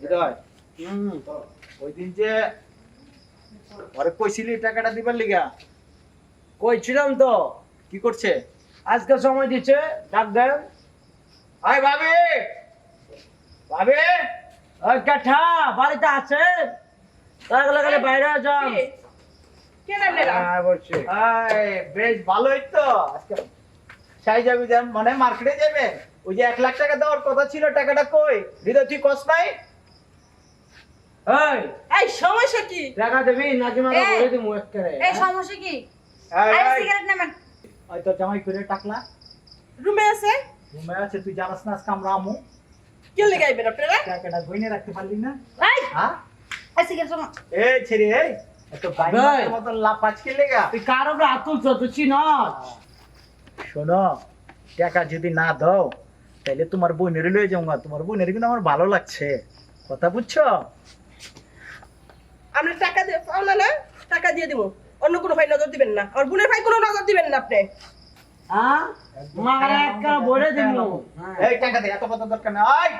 হৃদয়। ওই দিন যে ওরে কইছিলি টাকাটা দিবার লিগা। কইছিলাম তো কি করছে? আজকে সময় দিচ্ছে ডাক দেন। আয় ভাবি। ভাবি ওই কাঠা বাড়িতে আছেন তার লাগালে বাইরে যান কে? নামলে না বলছি। আয় বেশ ভালোই তো। আজকে সাই যাবি মানে মার্কেটে যাবে। ওই যে এক লাখ টাকা দেওয়ার কথা ছিল টাকাটা কই? হৃদয় তুই কস নাই? এই। এই সমস্যা কি? টাকা দেবি নাকি মাকে বলে দিমু একেবারে এই সমস্যা কি? আরে সিগারেট নেবেন। ওই তো জামাই করে টাকলা। রুমে আছে? ঘুমে আছে তুই জানাস না আজকে আমরা আমু। কে লাগাইবেন আপনারা টাকাটা গইনে রাখতে পারলি না? এই। হ্যাঁ? এই সিগারেট সময় এই ছেড়ে এই। এত ভাই। মতন লাপাচ কে লেগা? তুই কার উপরে হাত তুই চিনস? শোনো টাকা যদি না দাও তাহলে তোমার বোনের লয়ে যাও তোমার বোনের কিন্তু আমার ভালো লাগছে। কথা বুঝছ? আমরা টাকা দিয়ে পাও না না টাকা দিয়ে দিব। অন্য কোনো ভাই নজর দিবেন না। আর বোনের ভাই কোনো নজর দিবেন না আপনি। হ্যাঁ মারে একটা বলে দিমু এই টাকা দে এত কথা দরকার নাই।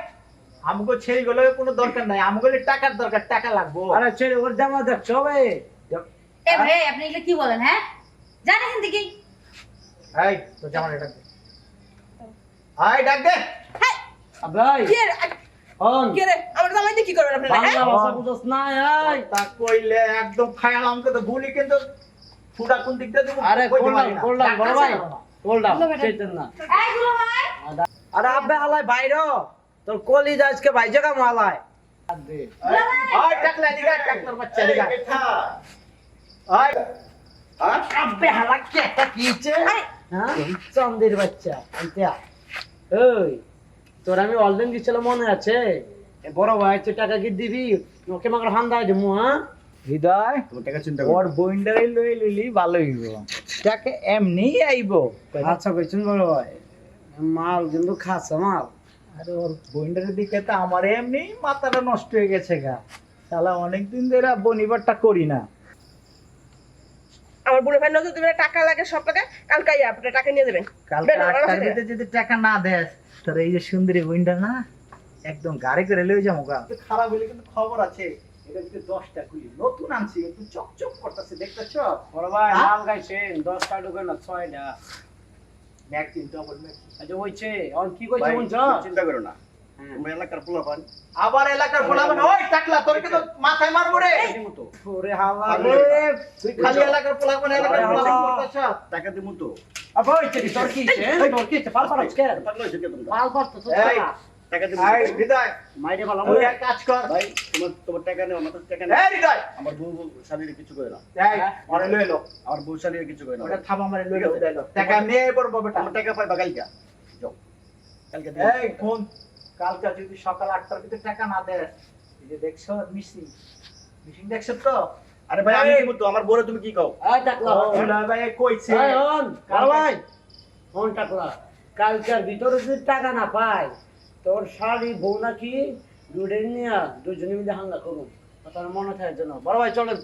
আমগো ছেড়ে গেলে কোনো দরকার নাই। আমগো টাকার দরকার টাকা লাগবো। আরে ছেড়ে ওর জামা দেখছ বে এ ভাই আপনি এগুলো কি বলেন হ্যাঁ? জানেন কিন্তু কি এই তো জামাই ডাক দে। আই ডাক দে। ভাই। কে কে রে? আমার জামাই কি করবেন আপনারা বাংলা হ্যাঁ? ভাষা বুঝছ না এই তা কইলে একদম খায়াল আমাকে তো ভুলি কিন্তু ফুটা কোন দিক দিয়ে দেবো আরে কোল্ডাম কোল্ডাম বড় ভাই কোল্ডাম চেতন না। এই গুলো ভাই। আরে আব্বে হালাই বাইর তোর কলি আজকে ভাই জায়গা মালায় ওই টাকলা দিগা টাকলার বাচ্চা দিগা ওই আব্বে হালা কি একটা কিছে হ্যাঁ? চন্দের বাচ্চা আইতা ওই তোর আমি অলরেডি দিছিলাম মনে আছে? বড় ভাই তুই টাকা কি দিবি? ওকে মাগর হান্দা দিমু হ্যাঁ? হৃদয় টাকা চিন্তা ওর বইন্ডারে লই লইলি ভালো হইব। টাকা এমনি আইব। আচ্ছা কইছুন বড় ভাই মাল কিন্তু খাচ্ছে মাল। আরে ওর বইন্ডারের দিকে তো আমার এমনি মাথাটা নষ্ট হয়ে গেছে গা। শালা অনেকদিন ধরে বনিবারটা করি না। আমার বোনের ভাই নজর দিবেন টাকা লাগে সব টাকা কালকে আইয়া আপনি টাকা নিয়ে দেবেন। কালকে আটটার ভিতরে যদি টাকা না দেস তোর এই যে সুন্দরী বইন্ডার না একদম গাড়ি করে লই যাব গা। খারাপ হইলে কিন্তু খবর আছে এটা যদি দশটা খুলি নতুন আনছি একটু চকচক করতেছে দেখতেছ? বড় ভাই? মাল গাইছেন দশটা ঢুকে না ছয়টা। ডবল ম্যাকসিম আচ্ছা হইছে। অন কি কইছে চিন্তা করো না। এলাকার পোলা আবার এলাকার পোলাবেন ওই টাকলা তোর কিন্তু মাথায় মারবো রে? ওরে হালা আরে তুই খালি এলাকার পোলাবেন এলাকার আরে করতেছ টাকা দিমু তো। আবা হইছে কি তোর কি হইছে তোর কি পাল পাল কে? টাকা হইছে কে তোমরা? পাল পাল তো এই। টাকা। দিমু এই হৃদয়। মাইরে পালাম তুই এক কাজ কর। ভাই তোমার তোমার টাকা নেও আমার টাকা নেই এই হৃদয়। আমার বউ শালীর কিছু না এই ওরে লই লো। আমার বউ শালীর কিছু করে ওটা থাবা মারে লই লো। টাকা নিয়ে পড়ব বেটা। আমার টাকা পাই বাগাইকা যাও। কালকে এই কোন কালকে যদি সকাল আটটার ভিতরে টাকা না দেয় এই যে দেখছ মিসিং মিসিং দেখছ তো? আরে ভাই আমি এই। দিমু তো আমার বউরে তুমি কি কও? এই টাকলা হৃদয় ভাই কইছে। এই হন বড় ভাই। হন টাকলা কালকার ভিতরে যদি টাকা না পাই তোর শাড়ি বউ নাকি দুধে নিয়ে দুজনে মিলে হাঙ্গা করুন তার মনে থাকে জন্য। বড় ভাই চলেন।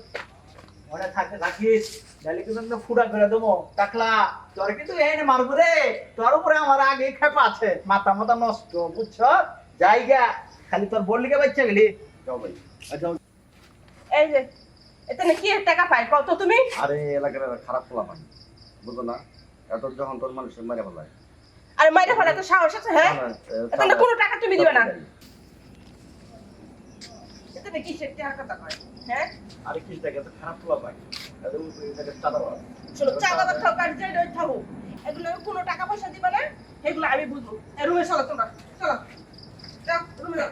মনে থাকে রাখিস তাহলে কিন্তু একদম ফুটা করে দেবো। টাকলা তোর কিন্তু এনে মারবো রে। তোর উপরে আমার আগে খেপা আছে। মাথা মাথা নষ্ট বুঝছ? জায়গা খালি তোর বললি কে বাচ্চা গেলি যাও ভাই। আর যাও। এই যে এতে কি টাকা পাই কত তুমি। আরে এলাকার খারাপ পোলা পান বুঝো না এত যখন তোর মানুষের মেরে ফেলায়। আরে মাইরা ফেলা তো সাহস আছে হ্যাঁ? কোনো টাকা তুমি দিবে না। করতে নাকি সে টাকা কয়। হ্যাঁ? আরে কি জায়গা তো খারাপ পোলা পায়। তাদের উপরে জায়গা চাঁদা বাদ চলো চাঁদা বাদ থাকুক আর যাই রই থাকুক। এগুলো কোনো টাকা পয়সা দিবে না এগুলো আমি বুঝব। রুমে চলো তোমরা চলো। যাও রুমে যাও।